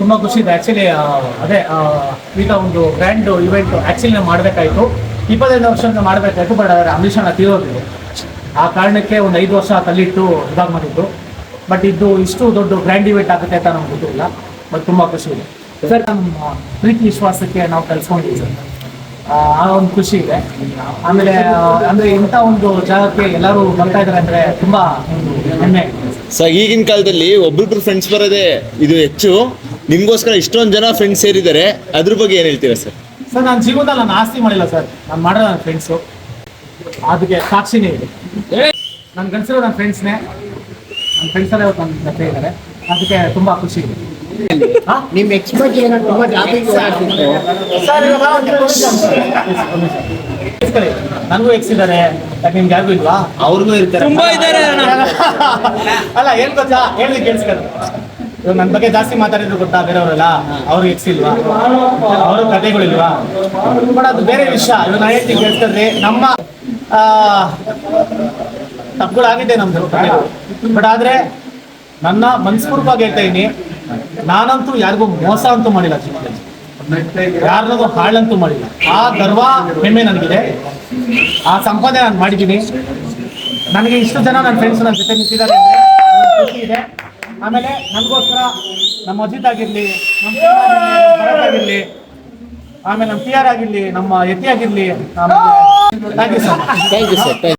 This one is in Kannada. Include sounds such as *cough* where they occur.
ತುಂಬಾ ಖುಷಿ ಇದೆ. ಆಕ್ಚುಲಿ ಅದೇ ಈಗ ಒಂದು ಗ್ರ್ಯಾಂಡ್ ಇವೆಂಟ್ ಆಕ್ಚುಲಿ ನಾವು ಮಾಡಬೇಕಾಯ್ತು. ಇಪ್ಪತ್ತೈದು ವರ್ಷದಿಂದ ಮಾಡಬೇಕಾಯ್ತು ಬಟ್ ಅದರ ಅಂಬಿಷನ್ ತೀರೋದಿಲ್ಲ ಆ ಕಾರಣಕ್ಕೆ ಒಂದು ಐದು ವರ್ಷ ಕಲ್ಲಿಟ್ಟು ಇದಾಗ ಮಾಡಿದ್ದು. ಬಟ್ ಇದು ಇಷ್ಟು ದೊಡ್ಡ ಗ್ರ್ಯಾಂಡ್ ಇವೆಂಟ್ ಆಗುತ್ತೆ ಅಂತ ನಮ್ಗೆ ಗೊತ್ತಿಲ್ಲ. ಬಟ್ ತುಂಬಾ ಖುಷಿ ಇದೆ. ಸರ್ ನಮ್ಮ ಪ್ರೀತಿ ವಿಶ್ವಾಸಕ್ಕೆ ನಾವು ಕಲ್ಸ್ಕೊಂಡಿದ್ದೀವಿ ಸರ್ ಆ ಒಂದು ಖುಷಿ ಇದೆ. ಆಮೇಲೆ ಅಂದ್ರೆ ಇಂಥ ಒಂದು ಜಾಗಕ್ಕೆ ಎಲ್ಲರೂ ಬರ್ತಾ ಇದಾರೆ ಅಂದ್ರೆ ತುಂಬಾ ಹೆಮ್ಮೆ. ಸೊ ಈಗಿನ ಕಾಲದಲ್ಲಿ ಒಬ್ರಿಬ್ರು ಫ್ರೆಂಡ್ಸ್ ಬರೋದೇ ಇದು ಹೆಚ್ಚು. ನಿಮ್ಗೋಸ್ಕರ ಇಷ್ಟೊಂದು ಜನ ಫ್ರೆಂಡ್ಸ್ ಸೇರಿದ್ದಾರೆ. ಅದ್ರ ಬಗ್ಗೆ ಏನ್ ಹೇಳ್ತೀರಾ ಸರ್ ಸರ್ ನಾನು ಜೀವನದಲ್ಲಿ ನಾನು ಆಸ್ತಿ ಮಾಡಿಲ್ಲ ಸರ್ ನಾನು ಮಾಡೋ ನನ್ನ ಫ್ರೆಂಡ್ಸು ಅದಕ್ಕೆ ಸಾಕ್ಷಿನೇ ಇದೆ ನನ್ನ ಗಂಡಸರು ನನ್ನ ಫ್ರೆಂಡ್ಸ್ನೇ ನನ್ನ ಫ್ರೆಂಡ್ಸ್ ಅವ್ರು ಇವತ್ತು ನನ್ನ ಜೊತೆ ಇದ್ದಾರೆ ಅದಕ್ಕೆ ತುಂಬಾ ಖುಷಿ. ಇದೆ ಹಾ? ನಿಮ್ ಎಕ್ಸ್ ಬಗ್ಗೆ ಏನೋ ತುಂಬಾ ಜಾಸ್ತಿ ಓಡಾಡ್ತಿತ್ತು ಸರ್ ಇವಾಗ ಒಂದು ನಿಮಿಷ. ಒಂದು ನಿಮಿಷ. ಕೇಳಿಸ್ಕೊಳ್ಳಿ. ನನಗೂ ಎಕ್ಸ್ ಇದ್ದಾರೆ. ಯಾಕೆ ನಿಮ್ಗೆ ಯಾರಿಗೂ ಇಲ್ವಾ? ಅವ್ರಿಗೂ ಇರ್ತಾರೆ. ತುಂಬಾ ಇದ್ದಾರೆ. *laughs* ಅಲ್ಲ ಏನ್ ಗೊತ್ತಾ? ಹೇಳಿ ಕೇಳಿಸ್ಕೊಂಡು ಇವಾಗ ನನ್ನ ಬಗ್ಗೆ ಜಾಸ್ತಿ ಮಾತಾಡಿದ್ರು ಗೊತ್ತಾ ಬೇರೆಯವರೆಲ್ಲ? ಅವ್ರಿಗೆ ಎಕ್ಸ್ ಇಲ್ವಾ? ಅವ್ರ ಕಥೆಗಳಿಲ್ವಾ ಬಟ್ ಅದು ಬೇರೆ ವಿಷಯ. ಇವಾಗ ನಾ ಹೇಳ್ತೀನಿ ಕೇಳಿಸ್ಕೊಂಡ್ರಿ ನಮ್ಮ ಆ, ತಪ್ಪುಗಳಾಗಿದೆ ನಮ್ದು ಬಟ್ ಆದ್ರೆ ನನ್ನ ಮನಸ್ಪೂರ್ವಾಗಿ ಹೇಳ್ತಾ ಇದ್ದೀನಿ ನಾನಂತೂ ಯಾರಿಗೂ ಮೋಸ ಅಂತೂ ಮಾಡಿಲ್ಲ ಯಾರನ್ನೂ ಹಾಳಂತೂ ಮಾಡಿಲ್ಲ. ಆ ಗರ್ವ ಹೆಮ್ಮೆ ನನಗಿದೆ. ಆ ಸಂಪಾದನೆ ನಾನು ಮಾಡಿದ್ದೀನಿ. ನನಗೆ ಇಷ್ಟು ಜನ ನನ್ನ ಫ್ರೆಂಡ್ಸ್ ನನ್ನ ಜೊತೆ ನಿಂತಿದ್ದಾರೆ ಖುಷಿ ಇದೆ. ಆಮೇಲೆ ನನಗೋಸ್ಕರ ನಮ್ಮ ಅಜಿತ್ ಆಗಿರಲಿ ನಮ್ಮ ಆಗಿರ್ಲಿ, ಆಮೇಲೆ ನಮ್ಮ ಪಿ ಆರ್ ಆಗಿರಲಿ ನಮ್ಮ ಯತಿ ಆಗಿರಲಿ ಥ್ಯಾಂಕ್ ಯು ಸರ್